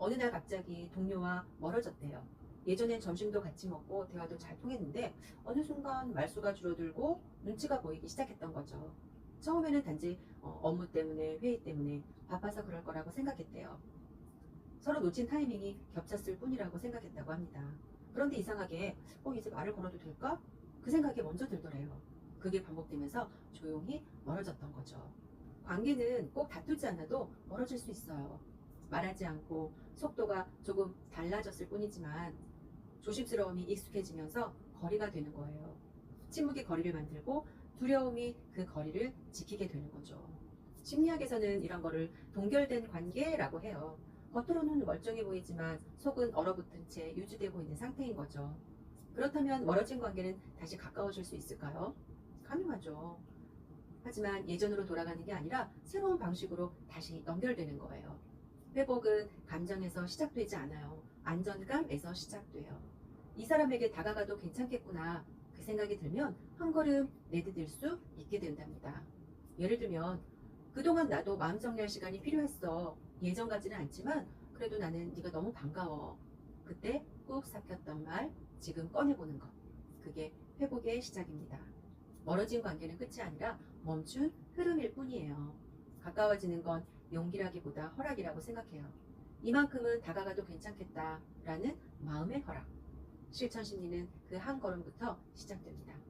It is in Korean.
어느 날 갑자기 동료와 멀어졌대요. 예전엔 점심도 같이 먹고 대화도 잘 통했는데 어느 순간 말수가 줄어들고 눈치가 보이기 시작했던 거죠. 처음에는 단지 어, 업무 때문에 회의 때문에 바빠서 그럴 거라고 생각했대요. 서로 놓친 타이밍이 겹쳤을 뿐이라고 생각했다고 합니다. 그런데 이상하게 어 이제 말을 걸어도 될까? 그 생각이 먼저 들더래요. 그게 반복되면서 조용히 멀어졌던 거죠. 관계는 꼭 다투지 않아도 멀어질 수 있어요. 말하지 않고 속도가 조금 달라졌을 뿐이지만 조심스러움이 익숙해지면서 거리가 되는 거예요. 침묵이 거리를 만들고 두려움이 그 거리를 지키게 되는 거죠. 심리학에서는 이런 거를 동결된 관계라고 해요. 겉으로는 멀쩡해 보이지만 속은 얼어붙은 채 유지되고 있는 상태인 거죠. 그렇다면 멀어진 관계는 다시 가까워질 수 있을까요? 가능하죠. 하지만 예전으로 돌아가는 게 아니라 새로운 방식으로 다시 연결되는 거예요. 회복은 감정에서 시작되지 않아요. 안전감에서 시작돼요. 이 사람에게 다가가도 괜찮겠구나. 그 생각이 들면 한 걸음 내디딜 수 있게 된답니다. 예를 들면 그동안 나도 마음 정리할 시간이 필요했어. 예전 같지는 않지만 그래도 나는 네가 너무 반가워. 그때 꾹 삭혔던 말 지금 꺼내보는 것. 그게 회복의 시작입니다. 멀어진 관계는 끝이 아니라 멈춘 흐름일 뿐이에요. 가까워지는 건 용기라기보다 허락이라고 생각해요. 이만큼은 다가가도 괜찮겠다라는 마음의 허락. 실천 심리는 그 한 걸음부터 시작됩니다.